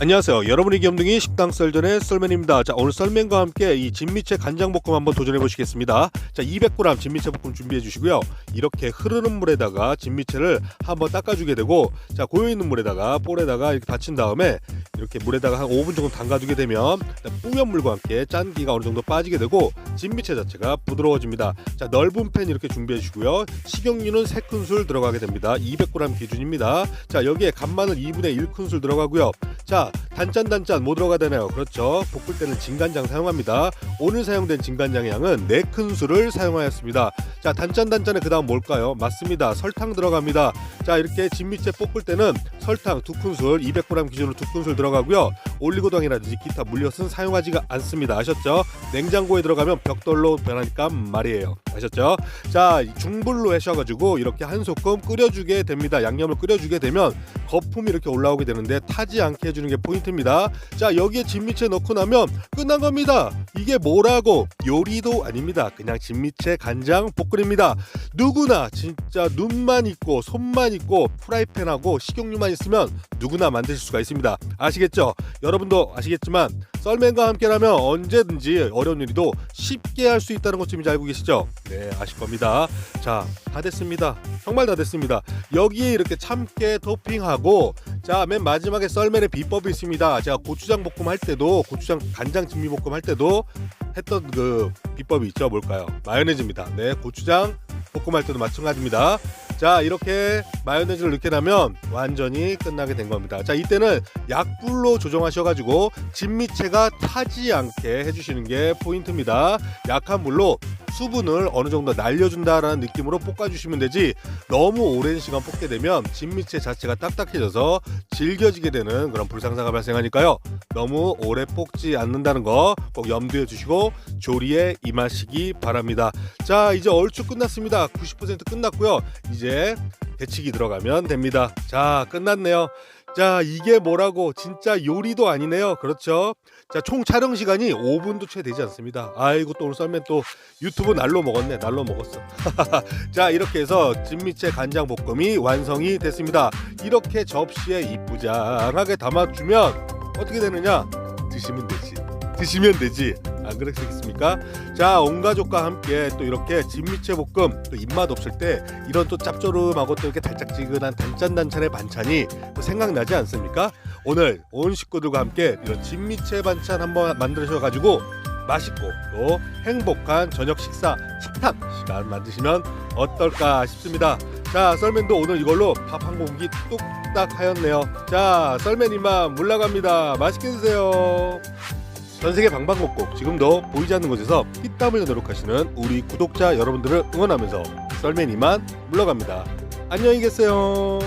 안녕하세요. 여러분의 귀염둥이 식당 썰전의 썰맨입니다. 자, 오늘 썰맨과 함께 이 진미채 간장볶음 한번 도전해 보시겠습니다. 자, 200g 진미채 볶음 준비해 주시고요. 이렇게 흐르는 물에다가 진미채를 한번 닦아 주게 되고, 자, 고여 있는 물에다가 볼에다가 이렇게 받친 다음에 이렇게 물에다가 한 5분 정도 담가 두게 되면 뿌연 물과 함께 짠기가 어느 정도 빠지게 되고 진미채 자체가 부드러워집니다. 자, 넓은 팬 이렇게 준비해 주시고요. 식용유는 3큰술 들어가게 됩니다. 200g 기준입니다. 자, 여기에 간마늘 2분의 1큰술 들어가고요. 자, 단짠 단짠 뭐 들어가 되나요? 그렇죠. 볶을 때는 진간장 사용합니다. 오늘 사용된 진간장의 양은 4큰술을 사용하였습니다. 자, 단짠 단짠에 그다음 뭘까요? 맞습니다. 설탕 들어갑니다. 자, 이렇게 진미채 볶을 때는 설탕 2큰술, 200g 기준으로 2큰술 들어가고요. 올리고당이라든지 기타 물엿은 사용하지가 않습니다. 아셨죠? 냉장고에 들어가면 벽돌로 변하니까 말이에요. 아셨죠? 자, 중불로 하셔가지고 이렇게 한 소끔 끓여주게 됩니다. 양념을 끓여주게 되면 거품이 이렇게 올라오게 되는데 타지 않게 해주는 게 포인트입니다. 자, 여기에 진미채 넣고 나면 끝난 겁니다. 이게 뭐라고? 요리도 아닙니다. 그냥 진미채 간장 볶음입니다. 누구나 진짜 눈만 있고 손만 있고 프라이팬하고 식용유만 있으면 누구나 만드실 수가 있습니다. 아시겠죠? 여러분도 아시겠지만 썰맨과 함께라면 언제든지 어려운 요리도 쉽게 할 수 있다는 것 좀 이제 알고 계시죠? 네, 아실 겁니다. 자, 다 됐습니다. 정말 다 됐습니다. 여기에 이렇게 참깨 토핑하고 자, 맨 마지막에 썰맨의 비법이 있습니다. 제가 고추장 볶음 할 때도 고추장 간장 진미 볶음 할 때도 했던 그 비법이 있죠. 뭘까요? 마요네즈입니다. 네, 고추장 볶음 할 때도 마찬가지입니다. 자 이렇게 마요네즈를 넣게 되면 완전히 끝나게 된 겁니다. 자 이때는 약불로 조정하셔가지고 진미채가 타지 않게 해주시는 게 포인트입니다. 약한 불로 수분을 어느 정도 날려준다라는 느낌으로 볶아주시면 되지 너무 오랜 시간 볶게 되면 진미채 자체가 딱딱해져서 질겨지게 되는 그런 불상사가 발생하니까요. 너무 오래 볶지 않는다는 거 꼭 염두에 두시고 조리에 임하시기 바랍니다. 자 이제 얼추 끝났습니다. 90% 끝났고요. 이제 데치기 들어가면 됩니다. 자 끝났네요. 자 이게 뭐라고 진짜 요리도 아니네요. 그렇죠? 자 총 촬영 시간이 5분도 채 되지 않습니다. 아이고 또 오늘 썰면 또 유튜브 날로 먹었네. 날로 먹었어. 자 이렇게 해서 진미채 간장 볶음이 완성이 됐습니다. 이렇게 접시에 이쁘장하게 담아주면 어떻게 되느냐? 드시면 되지. 드시면 되지. 안 그러시겠습니까? 자, 온 가족과 함께 또 이렇게 진미채 볶음 또 입맛 없을 때 이런 또 짭조름하고 또 이렇게 달짝지근한 단짠단짠의 반찬이 또 생각나지 않습니까? 오늘 온 식구들과 함께 이런 진미채 반찬 한번 만드셔 가지고 맛있고 또 행복한 저녁 식사 식탁 시간 만드시면 어떨까 싶습니다. 자, 썰맨도 오늘 이걸로 밥 한 공기 뚝딱 하였네요. 자, 썰맨 이만 물러갑니다. 맛있게 드세요. 전 세계 방방곡곡 지금도 보이지 않는 곳에서 피땀 흘려 노력하시는 우리 구독자 여러분들을 응원하면서 썰맨 이만 물러갑니다. 안녕히 계세요.